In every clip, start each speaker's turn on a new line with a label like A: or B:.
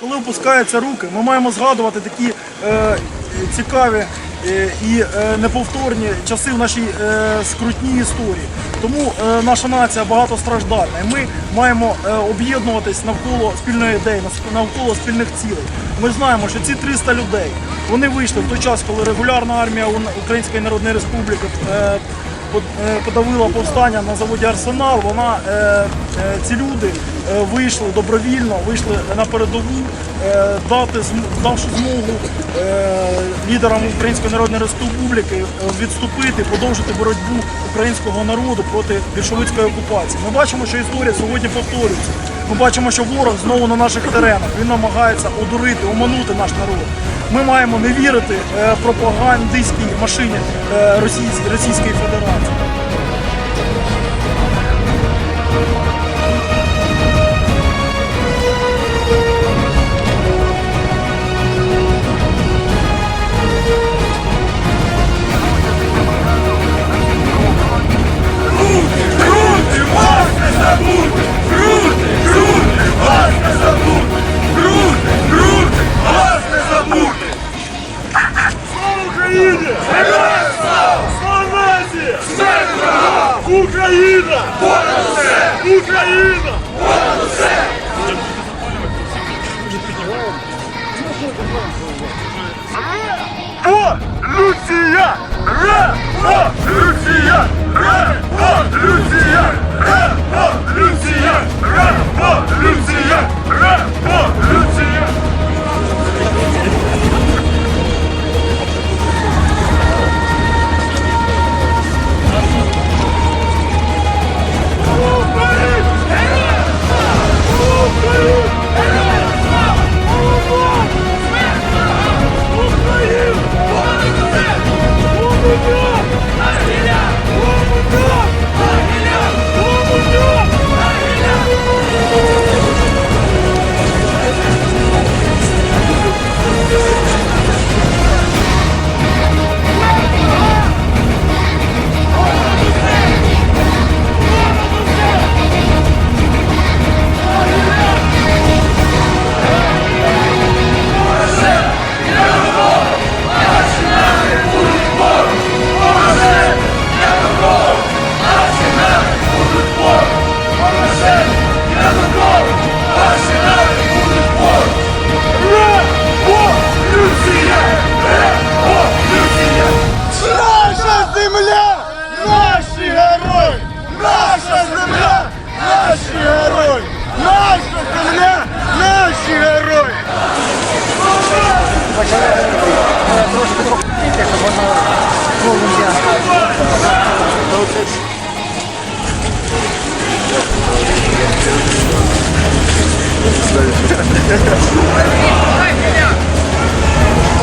A: Коли опускаються руки, ми маємо згадувати такі е, цікаві е, і е, неповторні часи в нашій е, скрутній історії. Тому е, наша нація багатостраждальна. І ми маємо е, об'єднуватись навколо спільної ідеї, навколо спільних цілей. Ми знаємо, що ці 300 людей вони вийшли в той час, коли регулярна армія Української Народної Республіки е, е, подавила повстання на заводі Арсенал. Вона е, ці люди вийшли добровільно, вийшли на передову, е, дати давши змогу е, лідерам Української Народної Республіки е, відступити, продовжити боротьбу українського народу проти більшовицької окупації. Ми бачимо, що історія сьогодні повторюється. Ми бачимо, що ворог знову на наших теренах. Він намагається одурити, оманути наш народ. Ми маємо не вірити е, пропагандистській машині е, Російської Федерації.
B: Україна! Понад усе! Революція! Революція!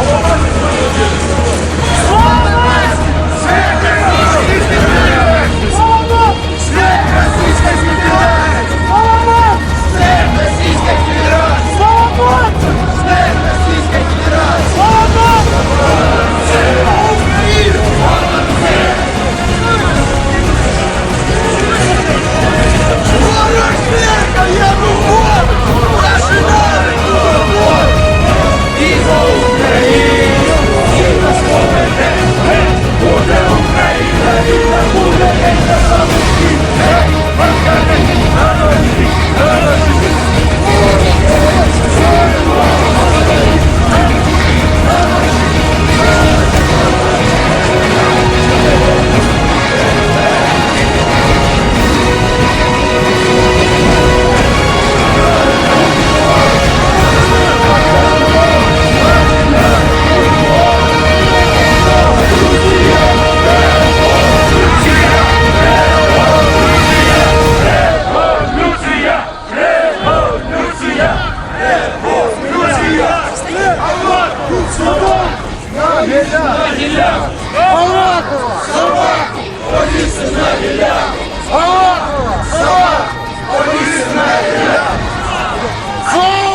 B: Слава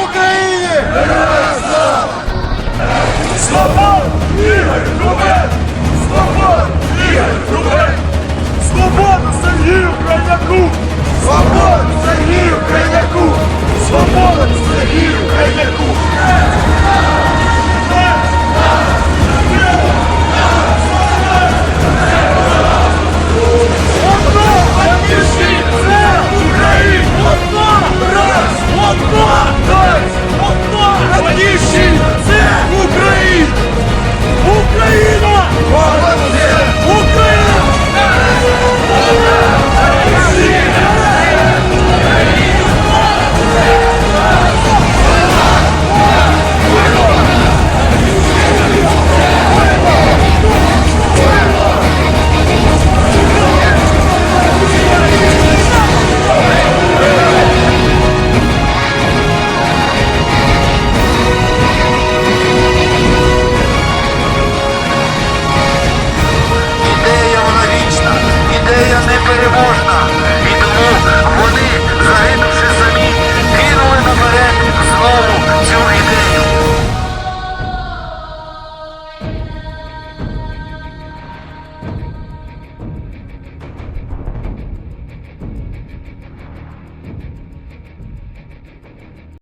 B: Україні! Слава! Ігор Рубен!